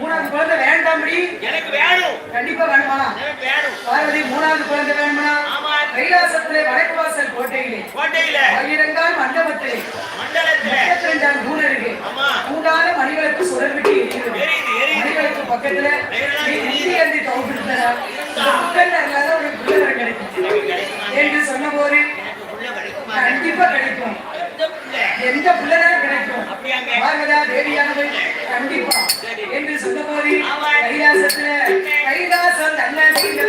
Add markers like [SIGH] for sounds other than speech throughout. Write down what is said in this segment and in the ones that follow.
மூணாவது குழந்தை வேண்டாம்படி எனக்கு வேணும். கண்டிப்பா வேணுமா? எனக்கு வேணும். பார்வதி மூணாவது குழந்தை வேணுமா? ஆமா. கைலாசத்திலே வடக்கு வாசல் கோட்டையிலே. கோட்டையில. ஆயிரங்கால் மண்டபத்திலே. மண்டலத்துல. முப்பத்தி ரெண்டாம் தூண் இருக்கு தூண்டான மணிகளுக்கு சுடர் விட்டு எரியுது. மணிகளுக்கு பக்கத்துல நிதி அந்தி தோப்பிடுத்தா புத்தல்ல இல்லாத ஒரு பிள்ளை கிடைக்கும்? என்று சொன்ன போது கண்டிப்பா கிடைக்கும். எந்த பிள்ளை? எந்த பிள்ளைதான் கிடைக்கும்? பார்வதா தேவியானவள் கண்டிப்பா. என்று சொன்ன போது கைலாசத்துல கைலாசம் தன்னதில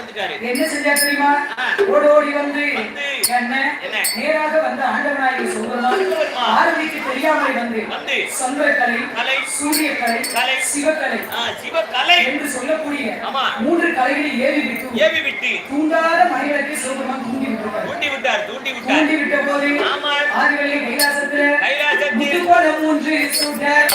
வந்துட்டாரு என்ன செஞ்சா தெரியுமா ஆ. ஓடோடி வந்து. என்ன? நேராக வந்த சிவபெருமான் சிவபெருமான். ஆரம்பிக்கு தெரியாமல் வந்து. சந்திரக்கலை கலை. சூரியக்கலை கலை. சிவக்கலை ஆ, சிவகலை என்று சொல்லக்கூடிய. மூன்று கலைகளை ஏவி விட்டு ஏவி விட்டு தூண்டாத மணிகளுக்கு சிவபெருமான் தூண்டி விட்டுருக்கார் தூண்டி விட்டார் தூண்டி விட்டார் தூண்டி விட்ட போது ஆமா. ஆதிவள்ளி கைலாசத்துல கைலாசத்தில் முத்துக்கோல மூன்று சுடர்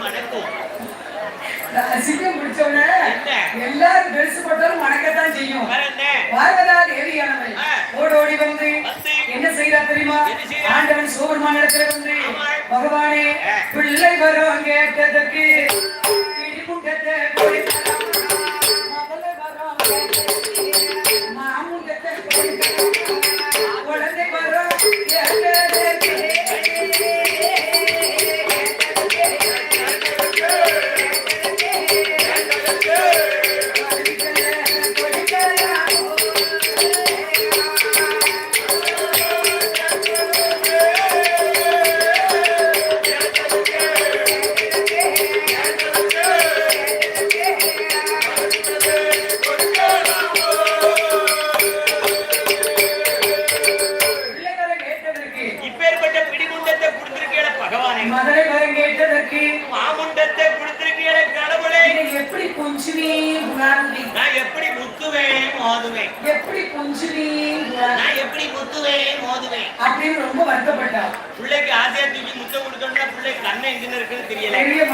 மணக்கும் பிடிச்சவன என்ன? எல்லாரும் பெருசு போட்டாலும் மணக்கத்தான் செய்யும் வேற என்ன பார்வதா தேவியானவள் ஆ. ஓடோடி வந்து என்ன செய்யறா தெரியுமா? ஆண்டவன் சோபர்மான இடத்துல வந்து. பகவானே. பிள்ளை வரும் கேட்டதற்கு இருக்குன்னு தெரியல. தெரிய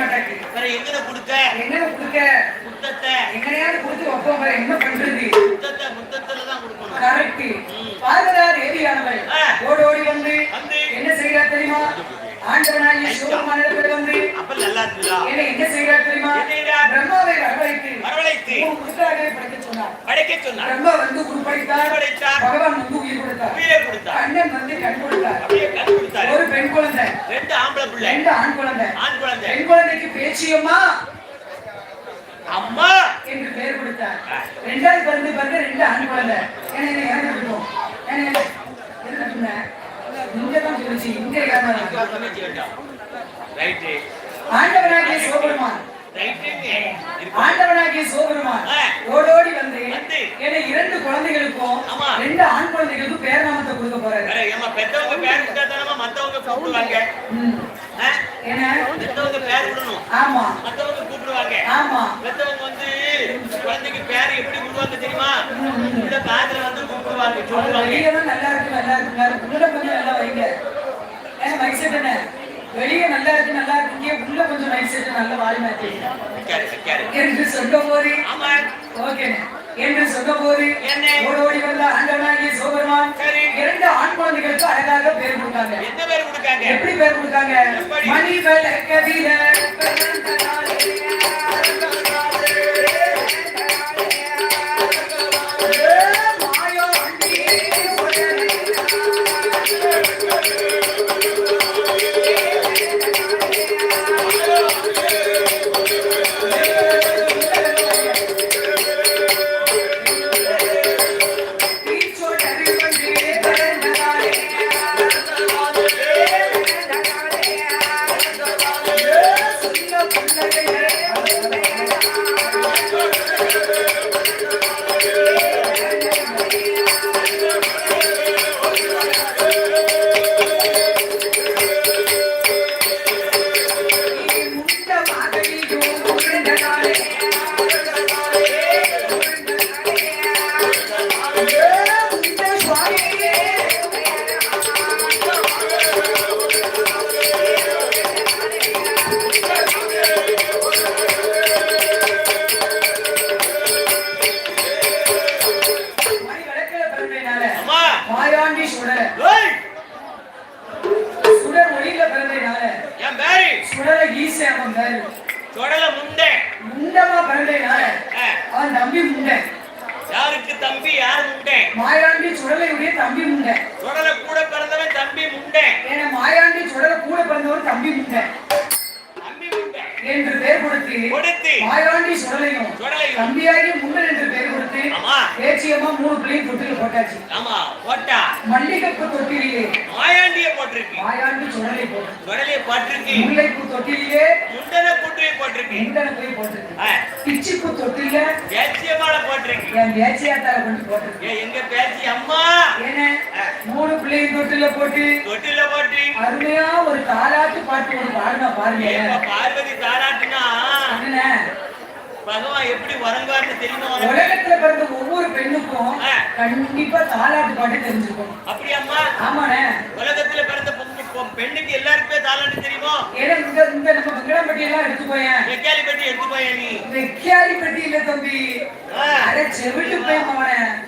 வேற எங்கன கொடுக்க? என்ன கொடுக்க? முத்தத்தை. எங்கனையாவது கொடுத்து வைப்போம் என்ன பண்றது? முத்தத்தை முத்தத்துல தான் கொடுக்கணும். கரெக்ட் பார்வதா தேவியானவள் ஆ. ஓடோடி வந்து என்ன செய்யறா தெரியுமா? ஆண்டவனாகிய சிவபெருமானிடத்தில் வந்து அப்ப நல்லா இருக்குதா? என்ன என்ன செய்யறா தெரியுமா? பிரம்மாவை வரவழைத்து வரவழைத்து. மூணு குருக்களாகவே படைக்க படைக்க சொன்னார். பிரம்மா வந்து உருப்படைத்தார். உருப்படைத்தார். பகவான் வந்து உயிர் கொடுத்தார். உயிரை கொடுத்தார். அண்ணன் வந்து கண் கொடுத்தார். அப்படியே கண் கொடுத்தாரு. ஒரு பெண் குழந்தை. ரெண்டு ஆம்பளை பிள்ளை. ரெண்டு ஆண் குழந்தை. ஆண் குழந்தை. பெண் குழந்தைக்கு பேச்சியம்மா அம்மா. என்று பெயர் கொடுத்தார். ரெண்டாவது பிறந்து பிறகு ரெண்டு ஆண் குழந்தை. ஏன்னா என்ன இறந்து விட்டோம் ஏன்னா என்ன? சொன்னேன் இங்க தான் சொல்லிச்சு இங்க இறந்தாங்க ரைட்டு. ஆண்டவனாகிய சிவபெருமான். ரைட்டுங்க ஆண்டவனாகிய சிவபெருமான் ஆ. ஓடோடி வந்து. ஏன்னா இரண்டு குழந்தைகளுக்கும். ரெண்டு ஆண் குழந்தைகளுக்கும் பேர் நாமத்தை கொடுக்க போறாரு. ஏமா பெத்தவங்க பேர் கொடுத்தா தானமா மத்தவங்க கூப்பிடுவாங்க? ஏன்னா பெத்தவங்க பேர் விடணும் ஆமா. மத்தவங்க கூப்பிடுவாங்க. ஆமா. பெத்தவங்க வந்து குழந்தைக்கு பேர் எப்படி விடுவாங்க தெரியுமா? உள்ள காதுல வந்து கூப்பிடுவாங்க சொல்லுவாங்க. நல்லா இருக்கு நல்லா இருக்கு நல்லா இருக்கு. நல்லா வைங்க. ஏன்னா மைசெட் என்ன? வெளியே நல்லா இருக்கு நல்லா இருக்கு உள்ள கொஞ்சம் மைசெட் நல்ல வாய் வைக்காரு. என்று சொல்லும் போது ஓகே என்று சொல்லும் போது என்ன? ஓடோடி வந்த ஆண்டவனாகிய சோபெருமான். இரண்டு ஆண் குழந்தைகளுக்கு அழகாக பேர் கொடுத்தாங்க என்ன பேர் கொடுக்காங்க எப்படி பேர் கொடுத்தாங்க? மணி வேலை கவித முண்ட தம்பி முண்டை. யாருக்கு தம்பி யார் முண்டை? மாயாண்டி சுடலையுடைய தம்பி முண்டை. தொடல கூட பிறந்தவன் தம்பி முண்டை. ஏன்னா மாயாண்டி சுடல கூட பிறந்தவர் தம்பி முண்டை. என்று பெயர் கொடுத்து கொடுத்து. மாயாண்டி சுடலையும் சுடலையும். தம்பியாகி முண்டல் என்று பெயர் கொடுத்து ஆமா. பேச்சியம்மா மூணு பிள்ளையும் தொட்டில போட்டாச்சு. ஆமா போட்டா. மல்லிகைப்பூ தொட்டிலே மாயாண்டிய போட்டிருக்கு. மாயாண்டி சுடலை போட்டு தொடலைய போட்டிருக்கு. முல்லைப்பூ தொட்டிலே முண்டன குட்டியை போட்டிருக்கு. முண்டனை போய் போட்டிருக்கு. ஆ, பிச்சிப்பூ தொட்டில பேச்சியம்மாள போட்டிருக்கு. என் பேச்சியாத்தால கொண்டு போட்டிருக்கு. எங்க பேச்சி அம்மா. ஏன்னா மூணு பிள்ளையும் தொட்டில போட்டு தொட்டில போட்டு. அருமையா ஒரு தாலாட்டு பாட்டு ஒரு பாடுனா பாருங்க. பார்வதி தாராட்டுனா அண்ணே, பகவான் எப்படி உறங்குவார்னு தெரியுமா? உலகத்துல பிறந்த ஒவ்வொரு பெண்ணுக்கும். கண்டிப்பா தாலாட்டு பாட்டு தெரிஞ்சிருக்கும். அப்படியாம்மா? ஆமாண்ணே. உலகத்துல பிறந்த பெண்ணுக்கு எல்லாருக்குமே தாளாட்டு தெரியுமா? ஏன்னா இந்த இந்த வெங்கடாம்பட்டி எல்லாம் எடுத்து போயேன். வெக்காலி பெட்டி எடுத்து போய நீ. வெக்கியாரி பெட்டி இல்ல தம்பி. அட செவிட்டு போய்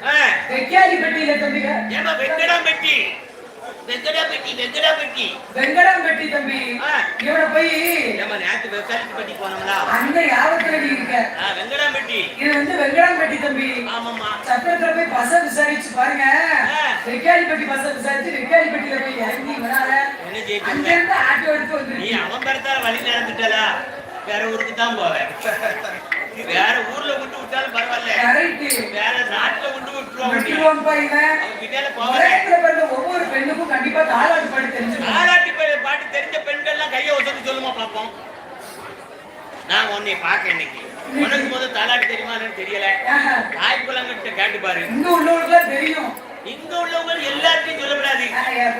ஆ, வெக்கியாரி பெட்டி இல்ல வெங்கடா பெட்டி வெங்கடா பெட்டி வெங்கடா பெட்டி வெங்கடாம்பட்டி தம்பி. இவனை போய் ஏம்மா நேத்து வெக்காலி பெட்டி போனோம்ல. அந்த நீ இருக்க? ஆ, வெங்கடா பெட்டி இது வந்து வெங்கடாம்பட்டி தம்பி. ஆமாம்மா. சத்திரத்துல போய் பச விசாரிச்சு பாருங்க. ஆ. வெக்காரி பெட்டி பச விசாரிச்சு வெக்காரி பெட்டியில போய் இறங்கி என்ன அங்க இருந்து ஆட்டோ எடுத்து நீ வந்து அவன் பிறத்தால வழி நடந்துட்டல. வேற ஊருக்கு தான் போவேன். [LAUGHS] வேற ஊர்ல விட்டு விட்டாலும் பரவாயில்ல. வேற நாட்டுல விட்டு விட்டுருவான் உன்னை. விட்டுருவான்பா இவன். அவன் கிட்ட போவேன் உலகத்துல பிறந்த ஒவ்வொரு பெண்ணுக்கும் கண்டிப்பா தாலாட்டு பாட்டு தெரிஞ்சிருக்கும் தாலாட்டு பா- பாட்டு தெரிஞ்ச பெண்கள்லாம் கையை ஒசந்து சொல்லுமா பாப்போம் நான் உன்னை பார்க்க இன்னைக்கு. உனக்கு முதல் தாலாட்டு தெரியுமா தெரியல. தாய்க்குள்ளங்கிட்ட கேட்டு பாரு. உள்ளவங்களுக்குலாம் தெரியும். இங்க உள்ளவங்க எல்லாத்தையும் சொல்லக்கூடாது ஆஹ்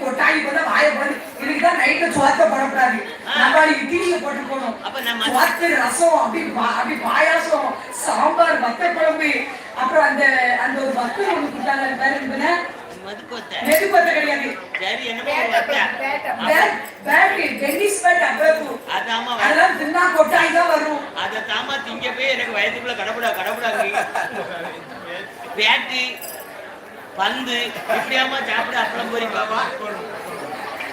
கொட்டாய் போல வாய போது இதுக்குதான் நைட்ல சுவாத்த போடக்கூடாது நாளைக்கு டீல போட்டு போகணும் அப்ப நம்ம சுவாத்து ரசம் அப்படி அப்படி பாயாசம் சாம்பார் வத்த குழம்பு. அப்புறம் அந்த அந்த ஒரு வத்தல் ஒண்ணு கொடுத்தாங்க. பேரு என்ன மதுக்கொத்த. மெதுப்பத்த கிடையாது. வத்த. அதெல்லாம் தின்னா கொட்டாய் தான் வரும். அதை தாமா திங்க போய் எனக்கு வயதுக்குள்ள கடப்படா கடப்படாங்க பேட்டு பந்து இப்படியாமா சாப்பிட அப்பளம் பொரி. பாப்பா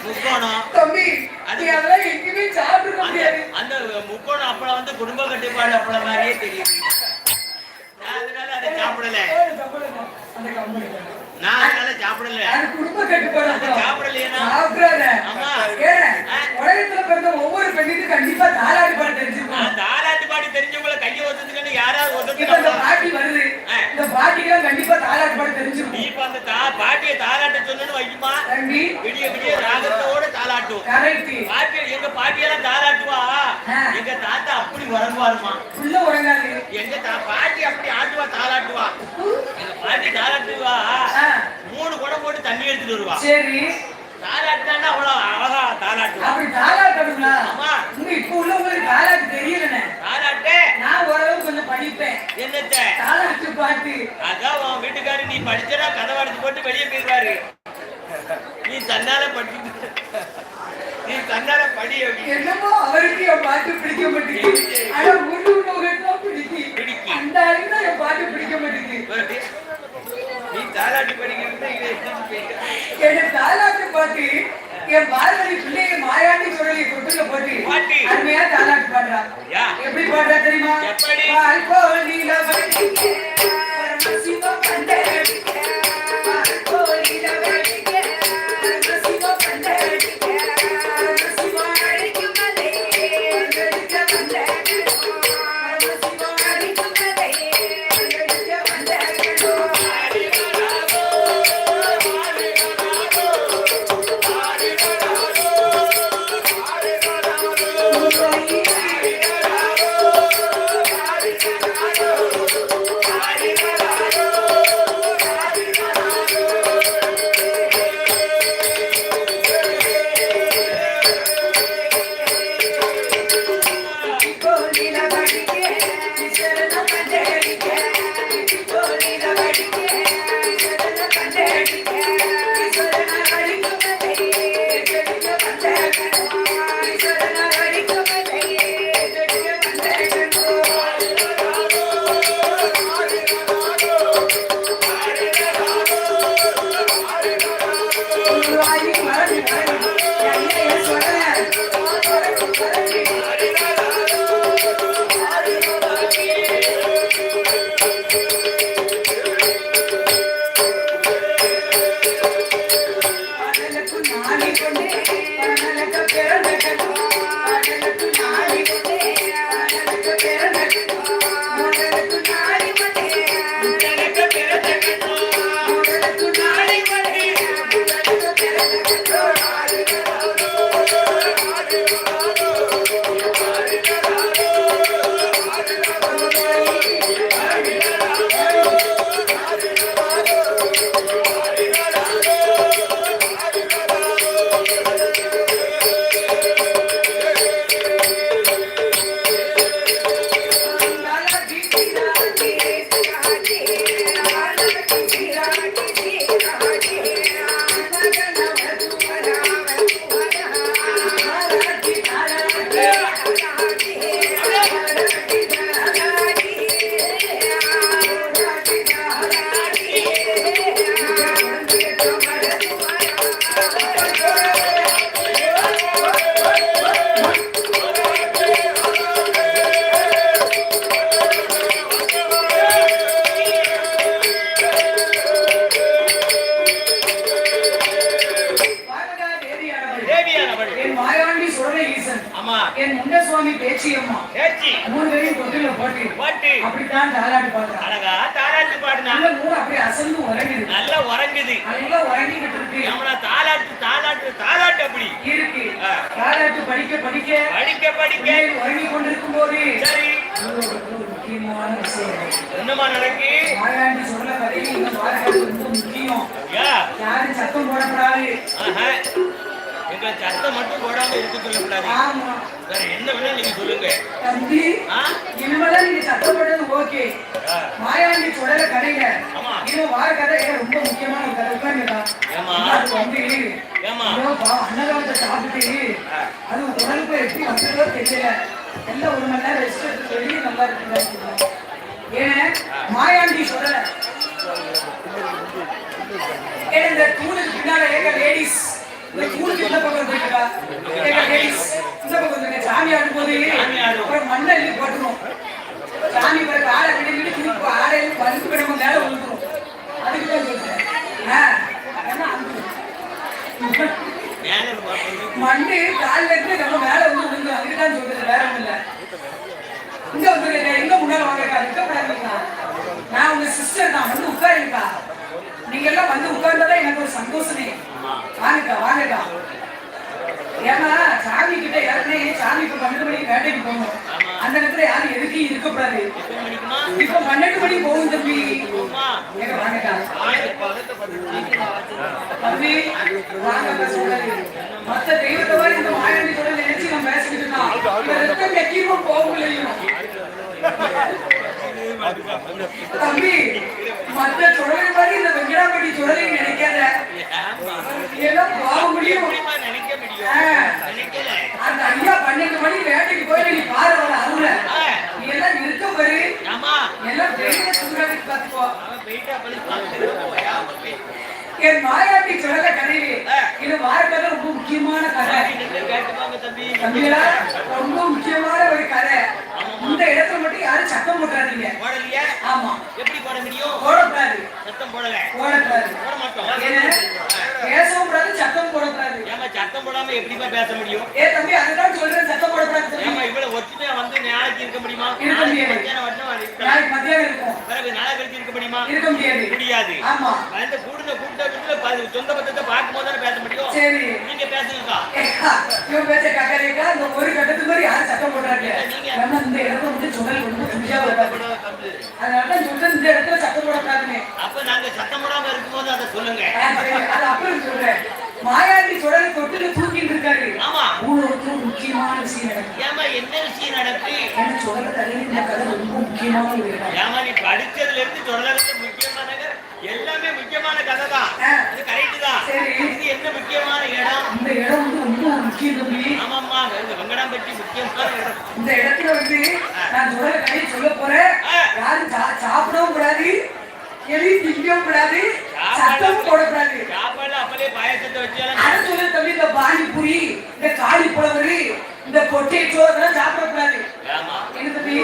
முக்கோணம். தம்பி அது- நீ அதெல்லாம் எங்கேயுமே சாப்பிட முடியாது. அந்த முக்கோணம் அப்பளம் வந்து குடும்ப கட்டுப்பாடு அப்பளம் மாதிரியே தெரியுது. நான் அதனால அதை சாப்பிடல. நான் அதனால சாப்பிடல. அது குடும்ப கட்டுப்பாடு சாப்பிடாத. ஆமா. உலகத்துல பிறந்த ஒவ்வொரு பெண்ணுக்கும் கண்டிப்பா தாலாட்டு பாட்டு தெரிஞ்சிருக்கும் பாட்டு தெரிஞ்சவங்கள கையை ஒத்துக்கன்னு யாராவது இப்ப இந்த பாட்டி வருது. இந்த பாட்டிக்கெல்லாம் கண்டிப்பா தாலாட்டு பாட்டு நீ தெரிஞ்சிருக்கும். இப்ப அந்த பாட்டியை தாலாட்ட சொன்னு வைக்குமா தம்பி. விடிய விடிய ராகத்தோட தாலாட்டும். கரெக்ட். பாட்டி எங்க பாட்டியெல்லாம் தாலாட்டுவா. எங்க தாத்தா அப்படி உறங்குவாருமா? உள்ள உறங்காது. எங்க தா பாட்டி அப்படி ஆட்டுவா தாலாட்டுவா? எங்க பாட்டி தாலாட்டுவா. மூணு குடம் போட்டு தண்ணி எடுத்துட்டு வருவா. சரி. தாலாட்டான்னா அவ்வளவு அழகா தாலாட்டுவா அப்படி தாலாட்டணுங்களா உங்க இப்ப உள்ளவங்களுக்கு தாலாட்டு தெரியலண்ணே. தாலாட்டே? நான் ஓரளவு கொஞ்சம் படிப்பேன். என்னத்த? தாலாட்டு பாட்டு. அதான் உன் வீட்டுக்காரு நீ படிச்சனா கதை அடிச்சு போட்டு வெளியே போயிடுவாரு நீ தன்னால படி நீ தன்னால படி என்னமோ அவருக்கு என் பாட்டு பிடிக்க மாட்டேங்குது. ஆனா முன்னு உள்ளவங்களுக்கு தான் பிடிக்கும் பிடிக்கும். அந்த ஆளுக்கு தான் என் பாட்டு பிடிக்க மாட்டேங்குது. நீ தாலாட்டு படிக்கிறது தாலாட்டு பாட்டு என் பார்வதி பிள்ளைங்க மாயாண்டி சுடலை கொட்டுல போட்டு பாட்டு. அருமையா தாலாட்டு பாடுறா. யா. எப்படி பாடுறா தெரியுமா? தாலாட்டு படிக்க படிக்க படிக்க படிக்க உறங்கி கொண்டிருக்கும் போது சரி. ஒரு முக்கியமான விஷயம் என்னமா நடக்கு? மாயாண்டி சொல்ல கதையில் இந்த பாடல் ரொம்ப முக்கியம். யா யாரும் சத்தம் போடக்கூடாது. மட்டும் போடாம இருக்க சொல்லக்கூடாது. ஆமா. வேற என்ன வேணா நீங்க சொல்லுங்க. தம்பி ஆ? இனிமேதான் நீங்க சத்தம் போட்டது ஓகே. மாயாண்டி சுடல கதைங்க. இன்னும் வார கதை ரொம்ப முக்கியமான ஒரு கதை. உட்காந்துடா? அது வந்து அன்னதானத்தை சாப்பிட்டு. அது உடலுக்கு எப்படி வந்ததோ தெரியல. எல்லாம் ஒரு மணி நேரம் ரெஸ்ட் எடுத்து நல்லா இருக்கு ஏன்னா மாயாண்டி சொல்லல. ஏன்னா இந்த தூணுக்கு பின்னால ஏக லேடிஸ் இந்த தூணுக்கு இந்த பக்கம் போயிட்டுக்கா இந்த பக்கம் வந்துருங்க சாமி ஆடும்போது போது அப்புறம் மண்ணை அள்ளி போட்டுரும். சாமி பிறகு ஆடை விட்டு தூக்கி ஆடையில் பழுத்து கிடக்கும் மேல விழுந்துரும் அதுக்கு தான் சொல்றேன். ஆ, ஏன்னா அந்த- மேல பாப்பீங்க. மண்ணு கால்ல இருந்து நம்ம மேல வந்து விழுந்து அதுக்கு தான் சொல்றது வேற ஒன்றும் இல்லை. இங்க வந்துருங்க எங்க முன்னால வாங்கக்கா இருக்க? கூடாதுக்கா நான் உங்க சிஸ்டர் தான். வந்து உட்காருங்கக்கா. நீங்க எல்லாம் வந்து உட்கார்ந்தாதான் எனக்கு ஒரு சந்தோஷமே. வாங்கக்கா வாங்கக்கா. ஏன்னா சாமி கிட்ட ஏற்கனவே சாமிக்கு பன்னெண்டு மணிக்கு வேட்டைக்கு போகணும். அந்த நேரத்துல யாரும் எதுக்கு இருக்கக்கூடாது. எத்தனை இப்ப பன்னெண்டு மணிக்கு போகும் தம்பி. ஏங்க வாங்கக்கா. தம்பி வாங்கக்கா சொல்றாரு மத்த தெய்வத்தை மாதிரி இந்த மாயாண்டி சொல்ல நினைச்சு நம்ம பேசிக்கிட்டு இருந்தோம் எக்கீரும் ரத்தம் கட்டியும் தம்பி மத்த சுடலை வெங்கடாப்பட்டி சுடலை நினைக்காத? ஏதோ போக முடியும். அந்த ஐயா பன்னெண்டு மணிக்கு வேட்டைக்கு போய் நீ பாரு அவளை அருள. நீ எல்லாம் இருக்க பாரு. ஆமா. எல்லாம் வெளியில சுடுறாங்க பார்த்துக்கோ. அவன் என் மாயாண்டி சுடலை கதையிலே ஆ. இது வாரக்கதை ரொம்ப முக்கியமான கதை. தம்பிகளா ரொம்ப முக்கியமான ஒரு கதை. இந்த இடத்துல மட்டும் யாரும் சத்தம் போட்டுறாதீங்க போடலையா? ஆமா. எப்படி போட முடியும்? போடக்கூடாது. சத்தம் போடல. போடக்கூடாது. போட மாட்டோம். பேசவும் கூடாது சத்தம் போடக்கூடாது. ஏமா சத்தம் போடாம எப்படிமா பேச முடியும்? ஏ தம்பி அதுதான் சொல்றேன் சத்தம் போடக்கூடாது. ஏமா இவ்வளவு ஒற்றுமையா வந்து நாளைக்கு இருக்க முடியுமா? இருக்க முடியாது. நாளைக்கு மத்தியானம் இருக்கும். பிறகு நாளை கழிச்சு இருக்க முடியுமா? இருக்க முடியாது. முடியாது. ஆமா. வந்து கூடுன ப- சொந்த பத்தத்தை பார்க்கும் போது தானே பேச முடியும்? சரி. நீங்க ஏக்கா, இவன் இந்த ஒரு கட்டத்துக்கு மாதிரி யாரும் சத்தம் போடுறாங்க நம்ம இந்த இடத்துல வந்து சுடல் ரொம்ப குஞ்சா வருது அதனால தான் சொல்றேன் இந்த இடத்துல சத்தம் போடக்கூடாதுன்னு அப்ப நாங்க சத்தம் போடாம இருக்கும்போது அதை சொல்லுங்க அது அப்புறம் சொல்றேன் மாயாண்டி சுடலை தொட்டில தூக்கிட்டு இருக்காரு ஆமா. ஊழலுக்கு முக்கியமான விஷயம் நடக்குது? ஏமா என்ன விஷயம் நடக்கு ஏன்னா சுடலை கதையில இந்த கதை ரொம்ப முக்கியமான இடம் ஏமா நீ படிச்சதுல இருந்து சொல்லறது முக்கியமான எல்லாமே முக்கியமான கதை தான். அது கரெக்ட் தான். சரி. இது என்ன முக்கியமான இடம்? இந்த இடம் வந்து ரொம்ப முக்கியம் தம்பி. ஆமாம்மா இந்த வெங்கடாம்பட்டி முக்கியமான இடம். இந்த இடத்துல வந்து நான் சுடலை கதை சொல்ல போறேன். யாரும் சாப்பிடவும் கூடாது. எலி திங்கவும் கூடாது. சத்தமும் போடக்கூடாது. சாப்பாடு அப்பலே பாயசத்தை வச்சாலும் அதை சொல்ல தம்பி இந்த பானிபூரி இந்த காலிப்புலவரு இந்த பொட்டேட்டோ அதெல்லாம் சாப்பிடக்கூடாது. ஆமா. என்ன தம்பி?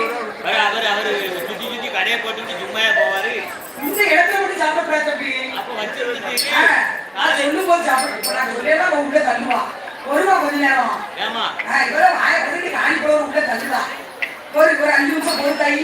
அவர் அவர் சுத்தி சுத்தி கடையை போட்டுட்டு சும்மாயா போவாரு. சாப்பிடக்கூடாது தம்பி? உள்ள தள்ளுவான் வருவா கொஞ்ச நேரம். இவரெல்லாம் வாயை உள்ள ஒரு ஒரு அஞ்சு நிமிஷம் பொறுத்தாயி.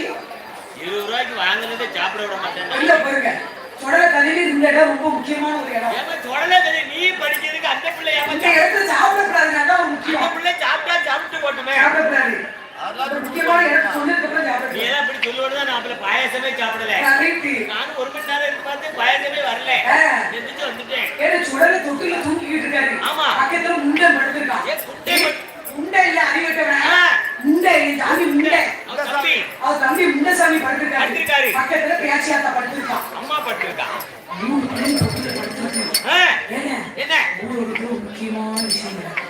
இருபது ரூபாய்க்கு வாங்குனதே சாப்பிட விட மாட்டேன் சுடல கதையில இந்த இடம் ரொம்ப முக்கியமான ஒரு இடம். ஏமா தொடல நீ படிக்கிறதுக்கு அந்த பிள்ளை இந்த இடத்துல சாப்பிடக்கூடாதுன்னா முக்கியம். பிள்ளை சாப்பிட்டா சாப்பிட்டு போட்டுமே. சாப்பிடக்கூடாது. அது முக்கியமான இடம் சொன்னதுக்கு அப்புறம் நீ எல்லாம் இப்படி சொல்லுவோம் நான் அப்பல பாயாசமே சாப்பிடல. கரெக்ட். நானும் ஒரு மணி நேரம் இருந்து பார்த்து பாயாசமே வரல. ஆ. எந்திரிச்சு வந்துட்டேன். ஏன்னா சுடல தொட்டில தூக்கிட்டு இருக்காரு. ஆமா. பக்கத்துல முண்டை படுத்திருக்கான் ஏன் குட்டை மட்- முண்டை இல்ல அறிவிட்டவன் ஆ. முண்டை என் சாமி முண்டை. அவன் தம்பி. அவர் தம்பி முண்டசாமி படுத்திருக்காரு. படுத்திருக்காரு. பக்கத்துல பேச்சியாத்தா படுத்திருக்கான் அம்மா பட்டிருக்கான் மூணு பேரும் தொட்டில படுத்திருக்கு. ஆ, ஏங்க? என்ன? ஒரு முக்கியமான விஷயம்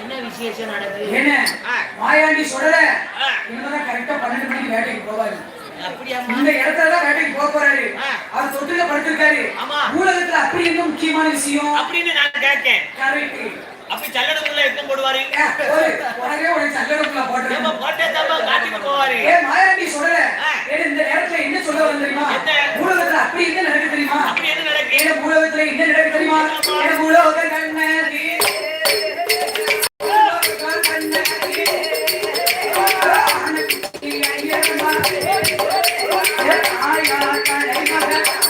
என்ன விசேஷம் நடக்குது. மாயாண்டி சொல்லல. இனிமேதான் கரெக்டா பன்னெண்டு மணிக்கு வேட்டைக்கு போவாரு. இந்த இடத்துல தான் வேட்டைக்கு போக போறாரு. அவர் தொட்டில படுத்திருக்காரு. ஊடகத்துல அப்படி என்ன முக்கியமான விஷயம்? அப்படின்னு நான் கேட்கேன். கரெக்ட் அப்படி சல்லடக்குள்ள எத்தம் போடுவாரு. உடனே உனக்கு சல்லடக்குள்ள போட்டுருக்கேன் போட்டே தாம்மா காட்டுக்கு போவாரு. ஏ மாயாண்டி சொல்லல. இந்த நேரத்துல என்ன சொல்ல வந்த தெரியுமா? ஊடகத்துல அப்படி என்ன நடக்கு தெரியுமா? அப்படி என்ன நடக்கு ஏன ஊடகத்துல என்ன நடக்கு தெரியுமா? Thank you.